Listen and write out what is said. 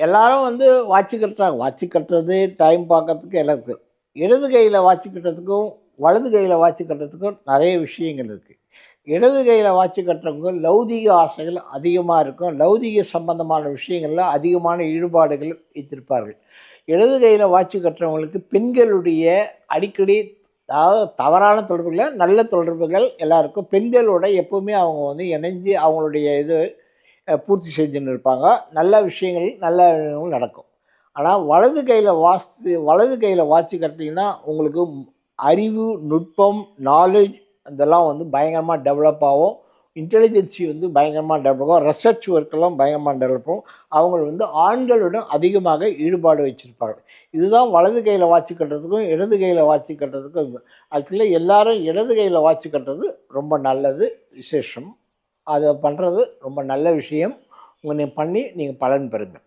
எல்லாரும் வந்து வாட்ச் கட்டுறாங்க. வாட்ச் கட்டுறது டைம் பார்க்கறதுக்கு எல்லாம் இருக்குது இடது கையில் வாட்ச் கட்டுறதுக்கும் வலது கையில் வாட்ச் கட்டுறதுக்கும் நிறைய விஷயங்கள் இருக்குது இடது கையில் வாட்ச் கட்டுறவங்க லௌதிக ஆசைகள் அதிகமாக இருக்கும். லௌதிக சம்பந்தமான விஷயங்களில் அதிகமான ஈடுபாடுகள் வைத்திருப்பார்கள். இடது கையில் வாட்ச் கட்டுறவங்களுக்கு பெண்களுடைய அடிக்கடி அதாவது தவறான தொடர்புகள் நல்ல தொடர்புகள் எல்லாருக்கும் பெண்களோட எப்போவுமே அவங்க வந்து இணைஞ்சு அவங்களுடைய இது பூர்த்தி செஞ்சுன்னு இருப்பாங்க நல்ல விஷயங்கள் நல்ல நடக்கும். ஆனால் வலது கையில் வாஸ்து வலது கையில் வாட்ச் கட்டிங்கன்னா உங்களுக்கு அறிவு நுட்பம் நாலேஜ் இதெல்லாம் வந்து பயங்கரமாக டெவலப் ஆகும். இன்டெலிஜென்சி வந்து பயங்கரமாக டெவலப் ஆகும். ரிசர்ச் ஒர்க்கெல்லாம் பயங்கரமாக டெவலப் ஆகும். அவங்க வந்து ஆண்களுடன் அதிகமாக ஈடுபாடு வச்சுருப்பாங்க இதுதான் வலது கையில் வாட்ச் கட்டுறதுக்கும் இடது கையில் வாட்ச் கட்டுறதுக்கும் ஆக்சுவலாக எல்லாரும் இடது கையில் வாட்ச் கட்டுறது ரொம்ப நல்லது விசேஷம். அதை பண்ணுறது ரொம்ப நல்ல விஷயம். உங்களை பண்ணி நீங்கள் பலன் பெறுங்க.